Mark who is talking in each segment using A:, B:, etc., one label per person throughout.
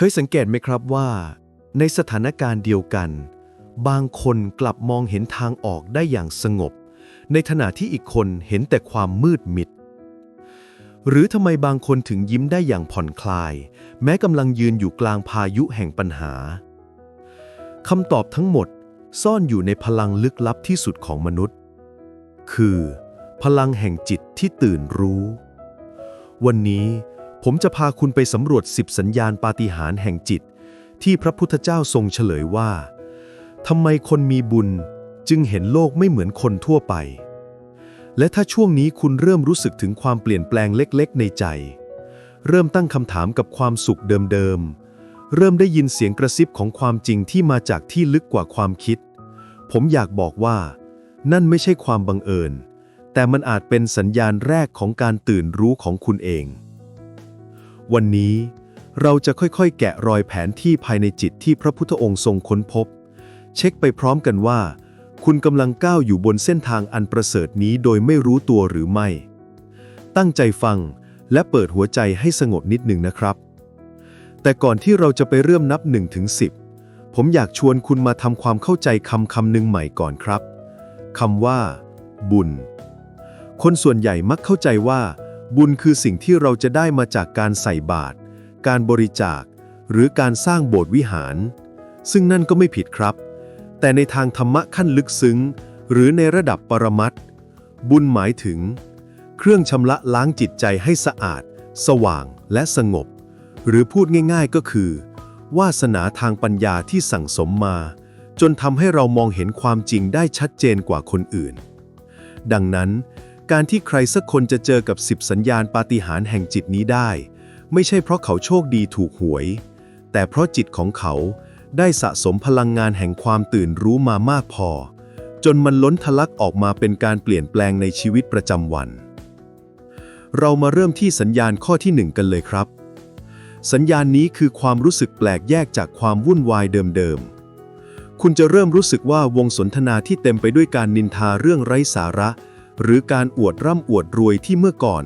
A: เคยสังเกตไหมครับว่า ในสถานการณ์เดียวกัน บางคนกลับมองเห็นทางออกได้อย่างสงบ ในขณะที่อีกคนเห็นแต่ความมืดมิด หรือทำไมบางคนถึงยิ้มได้อย่างผ่อนคลาย แม้กำลังยืนอยู่กลางพายุแห่งปัญหาคำตอบทั้งหมดซ่อนอยู่ในพลังลึกลับที่สุดของมนุษย์ คือ พลังแห่งจิตที่ตื่นรู้ วันนี้ ผมจะพาคุณไปสำรวจสิบสัญญาณปาฏิหาริย์แห่งจิต ที่พระพุทธเจ้าทรงเฉลยว่าทำไมคนมีบุญจึงเห็นโลกไม่เหมือนคนทั่วไป และถ้าช่วงนี้คุณเริ่มรู้สึกถึงความเปลี่ยนแปลงเล็กๆ ในใจ เริ่มตั้งคำถามกับความสุขเดิมๆ เริ่มได้ยินเสียงกระซิบของความจริงที่มาจากที่ลึกกว่าความคิด ผมอยากบอกว่า นั่นไม่ใช่ความบังเอิญ แต่มันอาจเป็นสัญญาณแรกของการตื่นรู้ของคุณเอง วันนี้เราจะค่อยๆ แกะรอยแผนที่ภายในจิตที่พระพุทธองค์ทรงค้นพบ เช็คไปพร้อมกันว่า คุณกำลังก้าวอยู่บนเส้นทางอันประเสริฐนี้โดยไม่รู้ตัวหรือไม่ ตั้งใจฟังและเปิดหัวใจให้สงบนิดหนึ่งนะครับ แต่ก่อนที่เราจะไปเริ่มนับ1ถึง10 ผมอยากชวนคุณมาทำความเข้าใจคำคำหนึ่งใหม่ก่อนครับคำว่า บุญ คนส่วนใหญ่มักเข้าใจว่า บุญคือสิ่งที่เราจะได้มาจากการใส่บาตร การบริจาค หรือการสร้างโบสถ์วิหาร ซึ่งนั่นก็ไม่ผิดครับ แต่ในทางธรรมะขั้นลึกซึ้ง หรือในระดับปรมัตถ์บุญหมายถึง เครื่องชำระล้างจิตใจให้สะอาด สว่างและสงบ หรือพูดง่ายๆก็คือ วาสนาทางปัญญาที่สั่งสมมา จนทำให้เรามองเห็นความจริงได้ชัดเจนกว่าคนอื่น ดังนั้น การที่ใครสักคนจะเจอกับสิบสัญญาณปาฏิหาริย์แห่งจิตนี้ได้ ไม่ใช่เพราะเขาโชคดีถูกหวย แต่เพราะจิตของเขาได้สะสมพลังงานแห่งความตื่นรู้มามากพอ จนมันล้นทะลักออกมาเป็นการเปลี่ยนแปลงในชีวิตประจำวัน เรามาเริ่มที่สัญญาณข้อที่หนึ่งกันเลยครับ สัญญาณนี้คือความรู้สึกแปลกแยกจากความวุ่นวายเดิมๆคุณจะเริ่มรู้สึกว่าวงสนทนาที่เต็มไปด้วยการนินทาเรื่องไร้สาระ หรือการอวดร่ำอวดรวยที่เมื่อก่อน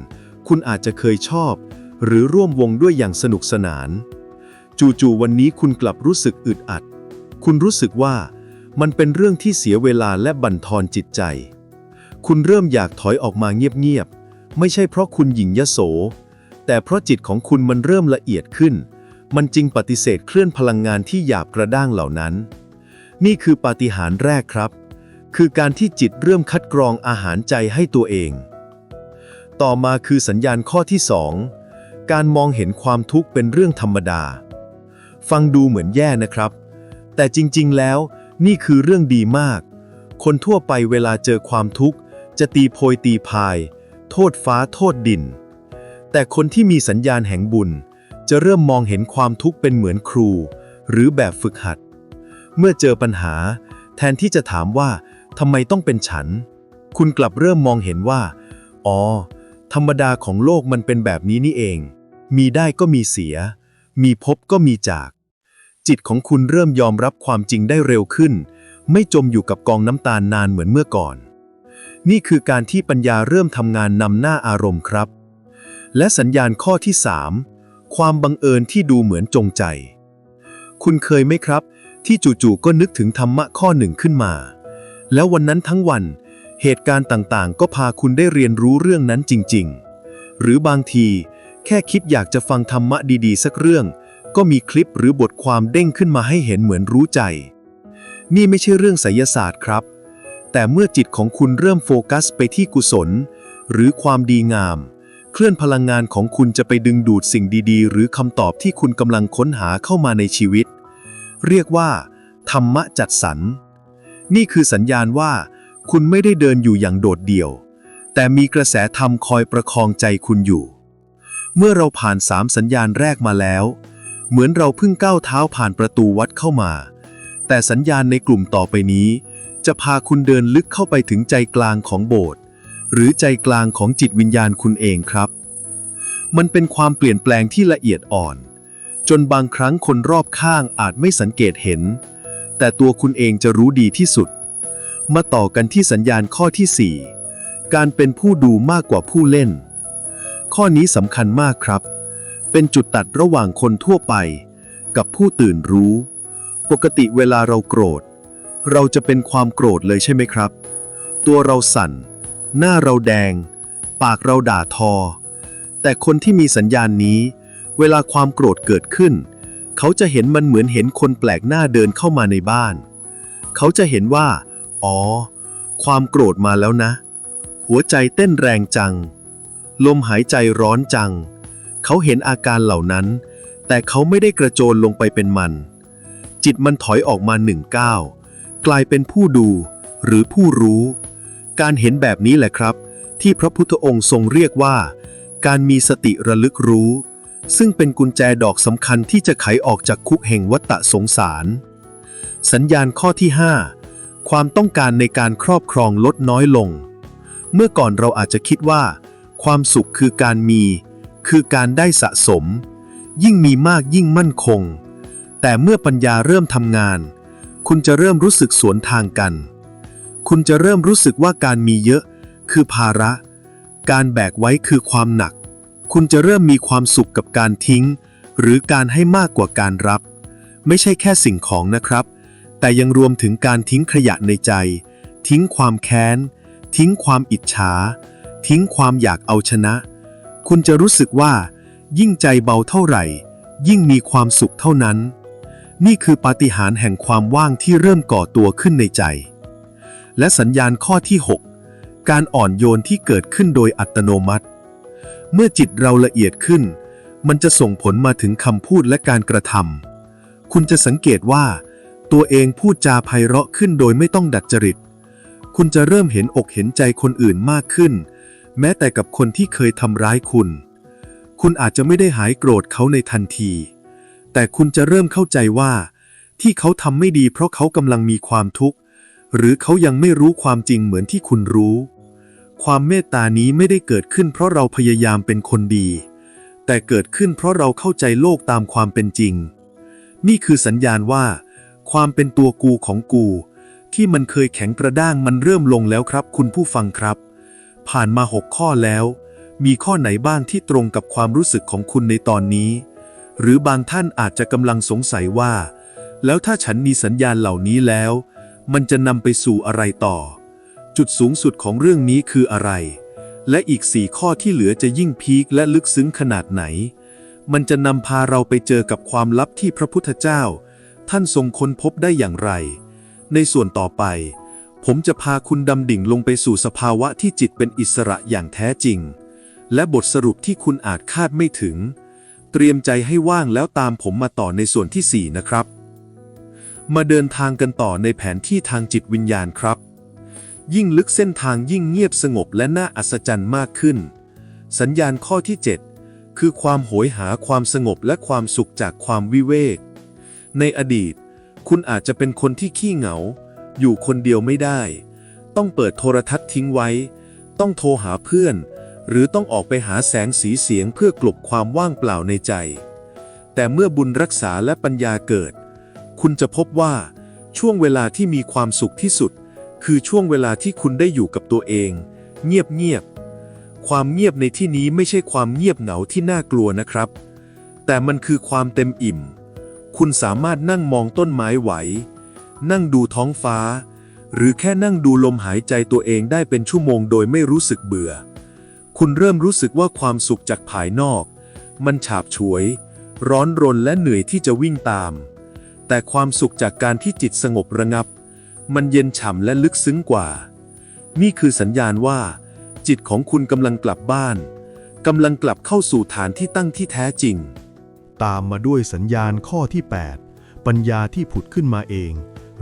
A: คุณอาจจะเคยชอบ หรือร่วมวงด้วยอย่างสนุกสนาน จู่ๆวันนี้คุณกลับรู้สึกอึดอัด คุณรู้สึกว่ามันเป็นเรื่องที่เสียเวลาและบั่นทอนจิตใจ คุณเริ่มอยากถอยออกมาเงียบๆ ไม่ใช่เพราะคุณหยิ่งยโส แต่เพราะจิตของคุณมันเริ่มละเอียดขึ้น มันจึงปฏิเสธเคลื่อนพลังงานที่หยาบกระด้างเหล่านั้น นี่คือปาฏิหาริย์แรกครับ คือการที่จิตเริ่มคัดกรองอาหารใจให้ตัวเอง ต่อมาคือสัญญาณข้อที่สองการมองเห็นความทุกข์เป็นเรื่องธรรมดา ฟังดูเหมือนแย่นะครับ แต่จริงๆแล้วนี่คือเรื่องดีมาก คนทั่วไปเวลาเจอความทุกข์ จะตีโพยตีพาย โทษฟ้าโทษดิน แต่คนที่มีสัญญาณแห่งบุญ จะเริ่มมองเห็นความทุกข์เป็นเหมือนครู หรือแบบฝึกหัด เมื่อเจอปัญหา แทนที่จะถามว่า ทำไมต้องเป็นฉัน คุณกลับเริ่มมองเห็นว่า อ๋อ ธรรมดาของโลกมันเป็นแบบนี้นี่เอง มีได้ก็มีเสีย มีพบก็มีจาก จิตของคุณเริ่มยอมรับความจริงได้เร็วขึ้น ไม่จมอยู่กับกองน้ำตาลนานเหมือนเมื่อก่อน นี่คือการที่ปัญญาเริ่มทำงานนำหน้าอารมณ์ครับ และสัญญาณข้อที่ 3 ความบังเอิญที่ดูเหมือนจงใจ คุณเคยไหมครับ ที่จู่ๆก็นึกถึงธรรมะข้อหนึ่งขึ้นมา แล้ววันนั้นทั้งวัน เหตุการณ์ต่างๆ ก็พาคุณได้เรียนรู้เรื่องนั้นจริง ๆ หรือบางที แค่คิดอยากจะฟังธรรมะดีๆ สักเรื่อง ก็มีคลิปหรือบทความเด้งขึ้นมาให้เห็นเหมือนรู้ใจ นี่ไม่ใช่เรื่องไสยศาสตร์ครับ แต่เมื่อจิตของคุณเริ่มโฟกัสไปที่กุศล หรือความดีงาม เคลื่อนพลังงานของคุณจะไปดึงดูดสิ่งดีๆ หรือคำตอบที่คุณกำลังค้นหาเข้ามาในชีวิต เรียกว่า ธรรมะจัดสรร นี่คือสัญญาณว่า คุณไม่ได้เดินอยู่อย่างโดดเดี่ยว แต่มีกระแสธรรมคอยประคองใจคุณอยู่ เมื่อเราผ่านสามสัญญาณแรกมาแล้ว เหมือนเราเพิ่งก้าวเท้าผ่านประตูวัดเข้ามา แต่สัญญาณในกลุ่มต่อไปนี้ จะพาคุณเดินลึกเข้าไปถึงใจกลางของโบสถ์หรือใจกลางของจิตวิญญาณคุณเองครับ มันเป็นความเปลี่ยนแปลงที่ละเอียดอ่อน จนบางครั้งคนรอบข้างอาจไม่สังเกตเห็น แต่ตัวคุณเองจะรู้ดีที่สุด มาต่อกันที่สัญญาณข้อที่ 4 การเป็นผู้ดูมากกว่าผู้เล่น ข้อนี้สำคัญมากครับ เป็นจุดตัดระหว่างคนทั่วไป
B: กับผู้ตื่นรู้ ปกติเวลาเราโกรธ เราจะเป็นความโกรธเลยใช่ไหมครับ ตัวเราสั่น หน้าเราแดง ปากเราด่าทอ แต่คนที่มีสัญญาณนี้ เวลาความโกรธเกิดขึ้น เขาจะเห็นมันเหมือนเห็นคนแปลกหน้าเดินเข้ามาในบ้าน เขาจะเห็นว่า อ๋อ ความโกรธมาแล้วนะ หัวใจเต้นแรงจัง ลมหายใจร้อนจัง เขาเห็นอาการเหล่านั้น แต่เขาไม่ได้กระโจนลงไปเป็นมัน จิตมันถอยออกมาหนึ่งก้าวกลายเป็นผู้ดู หรือผู้รู้ การเห็นแบบนี้แหละครับ ที่พระพุทธองค์ทรงเรียกว่า การมีสติระลึกรู้ ซึ่งเป็นกุญแจดอกสำคัญที่จะไขออกจากคุกแห่งวัฏสงสาร สัญญาณข้อที่ 5 ความต้องการในการครอบครองลดน้อยลง เมื่อก่อนเราอาจจะคิดว่า ความสุขคือการมี คือการได้สะสม ยิ่งมีมากยิ่งมั่นคง แต่เมื่อปัญญาเริ่มทำงาน คุณจะเริ่มรู้สึกสวนทางกัน คุณจะเริ่มรู้สึกว่าการมีเยอะ คือภาระ การแบกไว้คือความหนัก คุณจะเริ่มมีความสุขกับการทิ้ง หรือการให้มากกว่าการรับ ไม่ใช่แค่สิ่งของนะครับ แต่ยังรวมถึงการทิ้งขยะในใจ ทิ้งความแค้น ทิ้งความอิจฉา ทิ้งความอยากเอาชนะ คุณจะรู้สึกว่า ยิ่งใจเบาเท่าไหร่ ยิ่งมีความสุขเท่านั้น นี่คือปาฏิหาริย์แห่งความว่างที่เริ่มก่อตัวขึ้นในใจ และสัญญาณข้อที่ 6 การอ่อนโยนที่เกิดขึ้นโดยอัตโนมัติ เมื่อจิตเราละเอียดขึ้น มันจะส่งผลมาถึงคำพูดและการกระทำคุณจะสังเกตว่า ตัวเองพูดจาไพเราะขึ้นโดยไม่ต้องดัดจริต คุณจะเริ่มเห็นอกเห็นใจคนอื่นมากขึ้น แม้แต่กับคนที่เคยทำร้ายคุณ คุณอาจจะไม่ได้หายโกรธเขาในทันที แต่คุณจะเริ่มเข้าใจว่า ที่เขาทำไม่ดีเพราะเขากำลังมีความทุกข์ หรือเขายังไม่รู้ความจริงเหมือนที่คุณรู้ ความเมตตานี้ไม่ได้เกิดขึ้นเพราะเราพยายามเป็นคนดี แต่เกิดขึ้นเพราะเราเข้าใจโลกตามความเป็นจริง นี่คือสัญญาณว่า ความเป็นตัวกูของกู ที่มันเคยแข็งกระด้างมันเริ่มลงแล้วครับ คุณผู้ฟังครับ ผ่านมาหกข้อแล้ว มีข้อไหนบ้างที่ตรงกับความรู้สึกของคุณในตอนนี้ หรือบางท่านอาจจะกำลังสงสัยว่า แล้วถ้าฉันมีสัญญาณเหล่านี้แล้ว มันจะนำไปสู่อะไรต่อ จุดสูงสุดของเรื่องนี้คืออะไร และอีกสี่ข้อที่เหลือจะยิ่งพีคและลึกซึ้งขนาดไหน มันจะนำพาเราไปเจอกับความลับที่พระพุทธเจ้า ท่านทรงค้นพบได้อย่างไร ในส่วนต่อไป ผมจะพาคุณดำดิ่งลงไปสู่สภาวะที่จิตเป็นอิสระอย่างแท้จริง และบทสรุปที่คุณอาจคาดไม่ถึง เตรียมใจให้ว่างแล้วตามผมมาต่อในส่วนที่ 4 นะครับ มาเดินทางกันต่อในแผนที่ทางจิตวิญญาณครับ ยิ่งลึกเส้นทางยิ่งเงียบสงบและน่าอัศจรรย์มากขึ้น สัญญาณข้อที่ 7 คือความโหยหาความสงบและความสุขจากความวิเวก ในอดีต คุณอาจจะเป็นคนที่ขี้เหงา อยู่คนเดียวไม่ได้ ต้องเปิดโทรทัศน์ทิ้งไว้ ต้องโทรหาเพื่อน หรือต้องออกไปหาแสงสีเสียงเพื่อกลบความว่างเปล่าในใจ แต่เมื่อบุญรักษาและปัญญาเกิด คุณจะพบว่าช่วงเวลาที่มีความสุขที่สุด คือช่วงเวลาที่คุณได้อยู่กับตัวเอง เงียบเงียบๆความเงียบในที่นี้ไม่ใช่ความเงียบเหงาที่น่ากลัวนะครับ แต่มันคือความเต็มอิ่ม คุณสามารถนั่งมองต้นไม้ไหว นั่งดูท้องฟ้า หรือแค่นั่งดูลมหายใจตัวเองได้เป็นชั่วโมงโดยไม่รู้สึกเบื่อ คุณเริ่มรู้สึกว่าความสุขจากภายนอก มันฉาบฉวย ร้อนรนและเหนื่อยที่จะวิ่งตาม แต่ความสุขจากการที่จิตสงบระงับ มันเย็นฉ่ำและลึกซึ้งกว่า นี่คือสัญญาณว่า จิตของคุณกำลังกลับบ้านกำลังกลับเข้าสู่ฐานที่ตั้งที่แท้จริง
A: ตามมาด้วยสัญญาณข้อที่ 8 ปัญญาที่ผุดขึ้นมาเอง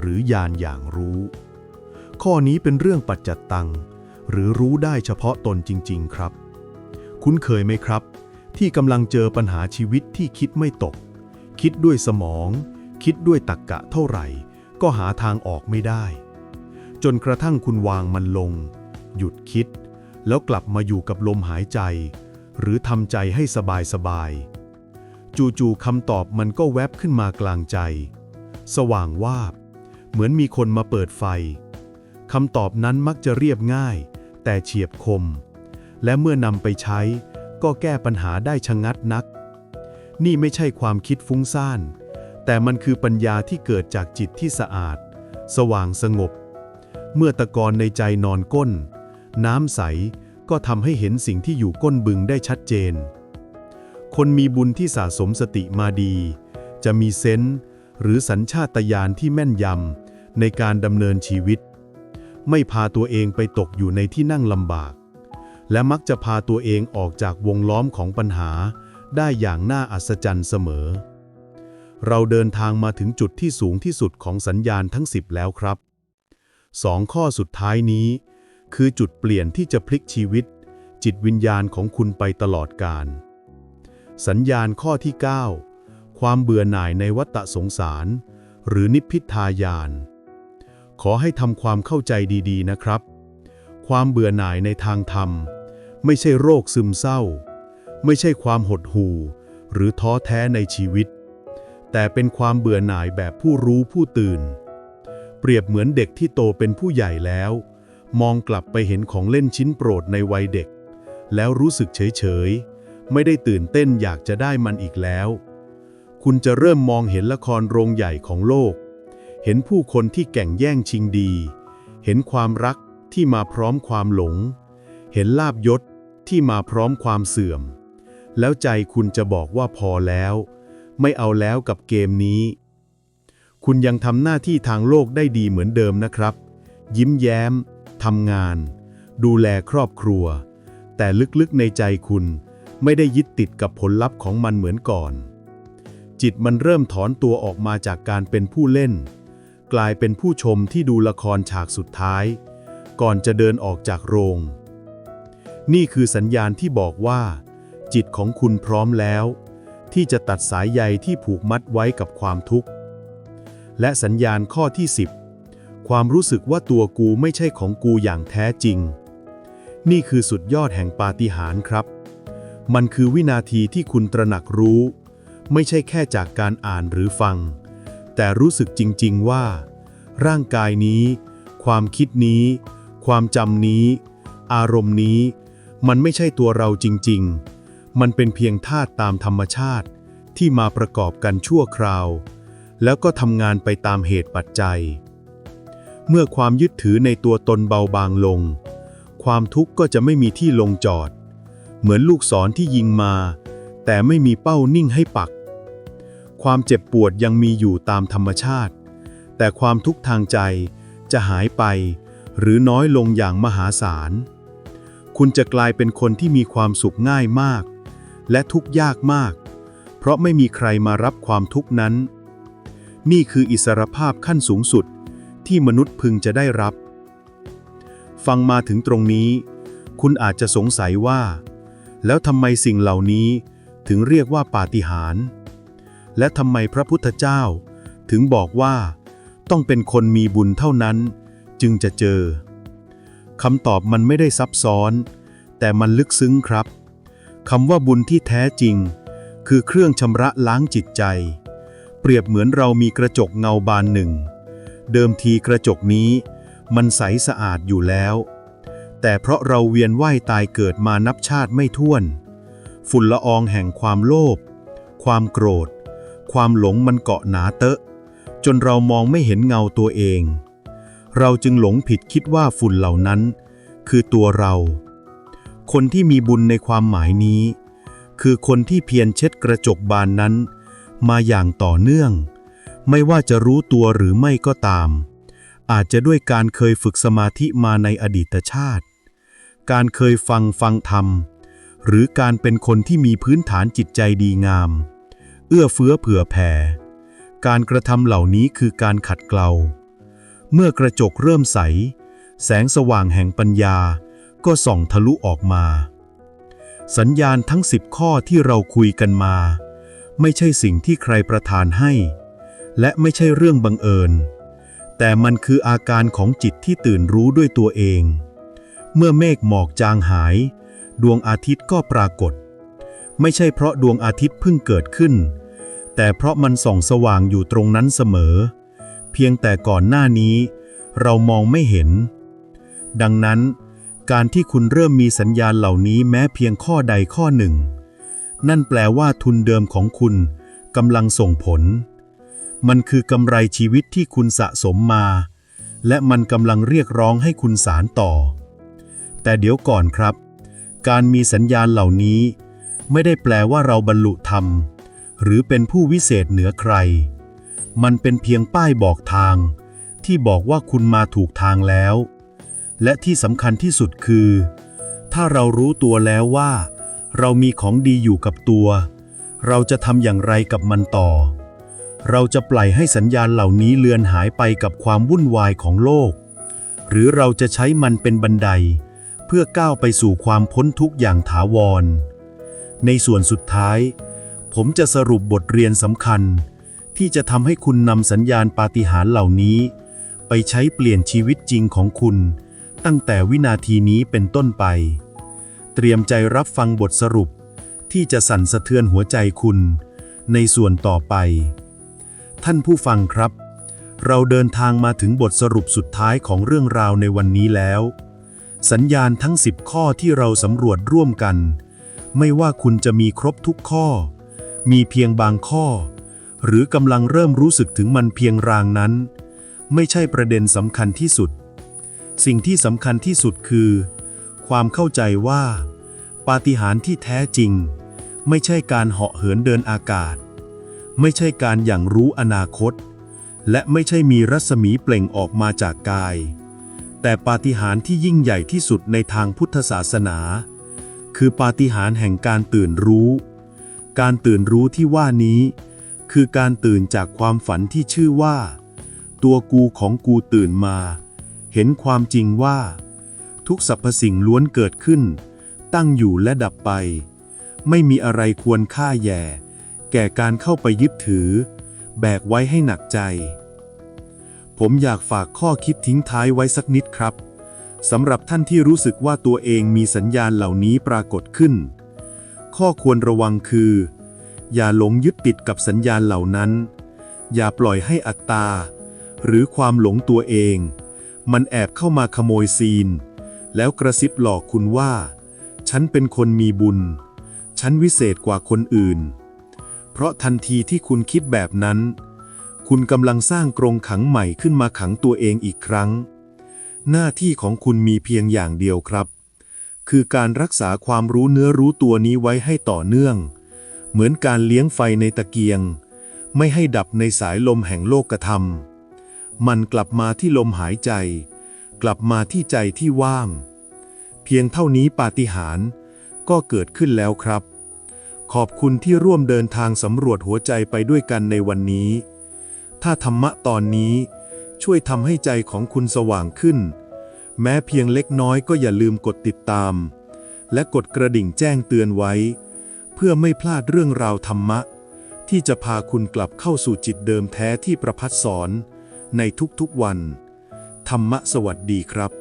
A: หรือญาณอย่างรู้ ข้อนี้เป็นเรื่องปัจจัตตัง หรือรู้ได้เฉพาะตนจริง ๆ ครับ คุ้นเคยไหมครับ ที่กำลังเจอปัญหาชีวิตที่คิดไม่ตก คิดด้วยสมอง คิดด้วยตักกะเท่าไหร่ ก็หาทางออกไม่ได้ จนกระทั่งคุณวางมันลง หยุดคิด แล้วกลับมาอยู่กับลมหายใจ หรือทำใจให้สบายๆจู่ๆคำตอบมันก็แวบขึ้นมากลางใจ สว่างวาบ เหมือนมีคนมาเปิดไฟคำตอบนั้นมักจะเรียบง่าย แต่เฉียบคม และเมื่อนำไปใช้ ก็แก้ปัญหาได้ชะงัดนัก นี่ไม่ใช่ความคิดฟุ้งซ่าน แต่มันคือปัญญาที่เกิดจากจิตที่สะอาด สว่างสงบ เมื่อตะกอนในใจนอนก้น น้ำใสก็ทำให้เห็นสิ่งที่อยู่ก้นบึงได้ชัดเจน คนมีบุญที่สะสมสติมาดี จะมีเซนส์หรือสัญชาตญาณที่แม่นยำในการดำเนินชีวิต ไม่พาตัวเองไปตกอยู่ในที่นั่งลำบาก และมักจะพาตัวเองออกจากวงล้อมของปัญหาได้อย่างน่าอัศจรรย์เสมอ เราเดินทางมาถึงจุดที่สูงที่สุดของสัญญาณทั้ง 10 แล้วครับสองข้อสุดท้ายนี้ คือจุดเปลี่ยนที่จะพลิกชีวิต จิตวิญญาณของคุณไปตลอดกาลสัญญาณข้อที่ 9 ความเบื่อหน่ายในวัฏสงสาร หรือนิพพิทายาน ขอให้ทำความเข้าใจดีๆนะครับ ความเบื่อหน่ายในทางธรรม ไม่ใช่โรคซึมเศร้า ไม่ใช่ความหดหู่ หรือท้อแท้ในชีวิต แต่เป็นความเบื่อหน่ายแบบผู้รู้ผู้ตื่น เปรียบเหมือนเด็กที่โตเป็นผู้ใหญ่แล้ว มองกลับไปเห็นของเล่นชิ้นโปรดในวัยเด็ก แล้วรู้สึกเฉยๆไม่ได้ตื่นเต้นอยากจะได้มันอีกแล้ว คุณจะเริ่มมองเห็นละครโรงใหญ่ของโลก เห็นผู้คนที่แก่งแย่งชิงดี เห็นความรักที่มาพร้อมความหลง เห็นลาบยศที่มาพร้อมความเสื่อม แล้วใจคุณจะบอกว่าพอแล้ว ไม่เอาแล้วกับเกมนี้ คุณยังทำหน้าที่ทางโลกได้ดีเหมือนเดิมนะครับ ยิ้มแย้มทำงาน ดูแลครอบครัว แต่ลึกๆในใจคุณไม่ได้ยึดติดกับผลลัพธ์ของมันเหมือนก่อน จิตมันเริ่มถอนตัวออกมาจากการเป็นผู้เล่น กลายเป็นผู้ชมที่ดูละครฉากสุดท้าย ก่อนจะเดินออกจากโรง นี่คือสัญญาณที่บอกว่า จิตของคุณพร้อมแล้ว ที่จะตัดสายใยที่ผูกมัดไว้กับความทุกข์ และสัญญาณข้อที่ 10 ความรู้สึกว่าตัวกูไม่ใช่ของกูอย่างแท้จริง นี่คือสุดยอดแห่งปาฏิหาริย์ครับ มันคือวินาทีที่คุณตระหนักรู้ ไม่ใช่แค่จากการอ่านหรือฟัง แต่รู้สึกจริง ๆ ว่า ร่างกายนี้ ความคิดนี้ ความจำนี้ อารมณ์นี้ มันไม่ใช่ตัวเราจริง ๆ มันเป็นเพียงธาตุตามธรรมชาติ ที่มาประกอบกันชั่วคราว แล้วก็ทำงานไปตามเหตุปัจจัย เมื่อความยึดถือในตัวตนเบาบางลง ความทุกข์ก็จะไม่มีที่ลงจอด เหมือนลูกศรที่ยิงมา แต่ไม่มีเป้านิ่งให้ปัก ความเจ็บปวดยังมีอยู่ตามธรรมชาติ แต่ความทุกข์ทางใจจะหายไป หรือน้อยลงอย่างมหาศาลคุณจะกลายเป็นคนที่มีความสุขง่ายมาก และทุกข์ยากมาก เพราะไม่มีใครมารับความทุกข์นั้น นี่คืออิสรภาพขั้นสูงสุดที่มนุษย์พึงจะได้รับ ฟังมาถึงตรงนี้ คุณอาจจะสงสัยว่า แล้วทำไมสิ่งเหล่านี้ถึงเรียกว่าปาฏิหาริย์และทำไมพระพุทธเจ้า ถึงบอกว่า ต้องเป็นคนมีบุญเท่านั้น จึงจะเจอคำตอบมันไม่ได้ซับซ้อน แต่มันลึกซึ้งครับ คำว่าบุญที่แท้จริง คือเครื่องชำระล้างจิตใจ เปรียบเหมือนเรามีกระจกเงาบานหนึ่ง เดิมทีกระจกนี้ มันใสสะอาดอยู่แล้ว แต่เพราะเราเวียนว่ายตายเกิดมานับชาติไม่ถ้วน ฝุ่นละอองแห่งความโลภความโกรธ ความหลงมันเกาะหนาเตอะ จนเรามองไม่เห็นเงาตัวเอง เราจึงหลงผิดคิดว่าฝุ่นเหล่านั้น คือตัวเรา คนที่มีบุญในความหมายนี้ คือคนที่เพียรเช็ดกระจกบานนั้น มาอย่างต่อเนื่อง ไม่ว่าจะรู้ตัวหรือไม่ก็ตาม อาจจะด้วยการเคยฝึกสมาธิมาในอดีตชาติ การเคยฟังฟังธรรม หรือการเป็นคนที่มีพื้นฐานจิตใจดีงาม เอื้อเฟื้อเผื่อแผ่ การกระทำเหล่านี้คือการขัดเกลา เมื่อกระจกเริ่มใส แสงสว่างแห่งปัญญา ก็ส่องทะลุออกมา สัญญาณทั้งสิบข้อที่เราคุยกันมา ไม่ใช่สิ่งที่ใครประทานให้ และไม่ใช่เรื่องบังเอิญ แต่มันคืออาการของจิตที่ตื่นรู้ด้วยตัวเอง เมื่อเมฆหมอกจางหาย ดวงอาทิตย์ก็ปรากฏ ไม่ใช่เพราะดวงอาทิตย์เพิ่งเกิดขึ้น แต่เพราะมันส่องสว่างอยู่ตรงนั้นเสมอ เพียงแต่ก่อนหน้านี้ เรามองไม่เห็น ดังนั้น การที่คุณเริ่มมีสัญญาณเหล่านี้แม้เพียงข้อใดข้อหนึ่ง นั่นแปลว่าทุนเดิมของคุณกำลังส่งผล
B: มันคือกำไรชีวิตที่คุณสะสมมา และมันกำลังเรียกร้องให้คุณสารต่อ แต่เดี๋ยวก่อนครับ การมีสัญญาณเหล่านี้ ไม่ได้แปลว่าเราบรรลุธรรม หรือเป็นผู้วิเศษเหนือใคร มันเป็นเพียงป้ายบอกทาง ที่บอกว่าคุณมาถูกทางแล้ว และที่สำคัญที่สุดคือ ถ้าเรารู้ตัวแล้วว่า เรามีของดีอยู่กับตัว เราจะทำอย่างไรกับมันต่อ เราจะปล่อยให้สัญญาณเหล่านี้เลือนหายไปกับความวุ่นวายของโลก หรือเราจะใช้มันเป็นบันได เพื่อก้าวไปสู่ความพ้นทุกข์อย่างถาวร ในส่วนสุดท้าย ผมจะสรุปบทเรียนสำคัญ ที่จะทำให้คุณนำสัญญาณปาฏิหาริย์เหล่านี้ ไปใช้เปลี่ยนชีวิตจริงของคุณ ตั้งแต่วินาทีนี้เป็นต้นไป เตรียมใจรับฟังบทสรุปที่จะสั่นสะเทือนหัวใจคุณ ในส่วนต่อไป ท่านผู้ฟังครับ เราเดินทางมาถึงบทสรุปสุดท้ายของเรื่องราวในวันนี้แล้ว สัญญาณทั้ง 10 ข้อที่เราสำรวจร่วมกัน ไม่ว่าคุณจะมีครบทุกข้อ มีเพียงบางข้อ หรือกำลังเริ่มรู้สึกถึงมันเพียงรางนั้น ไม่ใช่ประเด็นสำคัญที่สุด สิ่งที่สำคัญที่สุดคือ ความเข้าใจว่า ปาฏิหาริย์ที่แท้จริง ไม่ใช่การเหาะเหินเดินอากาศ ไม่ใช่การอย่างรู้อนาคต และไม่ใช่มีรัศมีเปล่งออกมาจากกาย แต่ปาฏิหาริย์ที่ยิ่งใหญ่ที่สุดในทางพุทธศาสนา คือปาฏิหาริย์แห่งการตื่นรู้ การตื่นรู้ที่ว่านี้ คือการตื่นจากความฝันที่ชื่อว่า ตัวกูของกูตื่นมา เห็นความจริงว่า ทุกสรรพสิ่งล้วนเกิดขึ้น ตั้งอยู่และดับไป ไม่มีอะไรควรค่าแย่ แก่การเข้าไปยึดถือ แบกไว้ให้หนักใจ ผมอยากฝากข้อคิดทิ้งท้ายไว้สักนิดครับสำหรับท่านที่รู้สึกว่าตัวเองมีสัญญาณเหล่านี้ปรากฏขึ้น ข้อควรระวังคือ อย่าหลงยึดติดกับสัญญาณเหล่านั้น อย่าปล่อยให้อัตตา หรือความหลงตัวเอง มันแอบเข้ามาขโมยซีน แล้วกระซิบหลอกคุณว่า ฉันเป็นคนมีบุญ ฉันวิเศษกว่าคนอื่น เพราะทันทีที่คุณคิดแบบนั้น คุณกำลังสร้างกรงขังใหม่ขึ้นมาขังตัวเองอีกครั้ง หน้าที่ของคุณมีเพียงอย่างเดียวครับ คือการรักษาความรู้เนื้อรู้ตัวนี้ไว้ให้ต่อเนื่อง เหมือนการเลี้ยงไฟในตะเกียง ไม่ให้ดับในสายลมแห่งโลกธรรม มันกลับมาที่ลมหายใจ กลับมาที่ใจที่ว่าง เพียงเท่านี้ปาฏิหาริย์ก็เกิดขึ้นแล้วครับ ขอบคุณที่ร่วมเดินทางสำรวจหัวใจไปด้วยกันในวันนี้ ถ้าธรรมะตอนนี้ช่วยทำให้ใจของคุณสว่างขึ้น แม้เพียงเล็กน้อยก็อย่าลืมกดติดตาม และกดกระดิ่งแจ้งเตือนไว้ เพื่อไม่พลาดเรื่องราวธรรมะ ที่จะพาคุณกลับเข้าสู่จิตเดิมแท้ที่ประพัดสอน ในทุกๆวัน ธรรมะสวัสดีครับ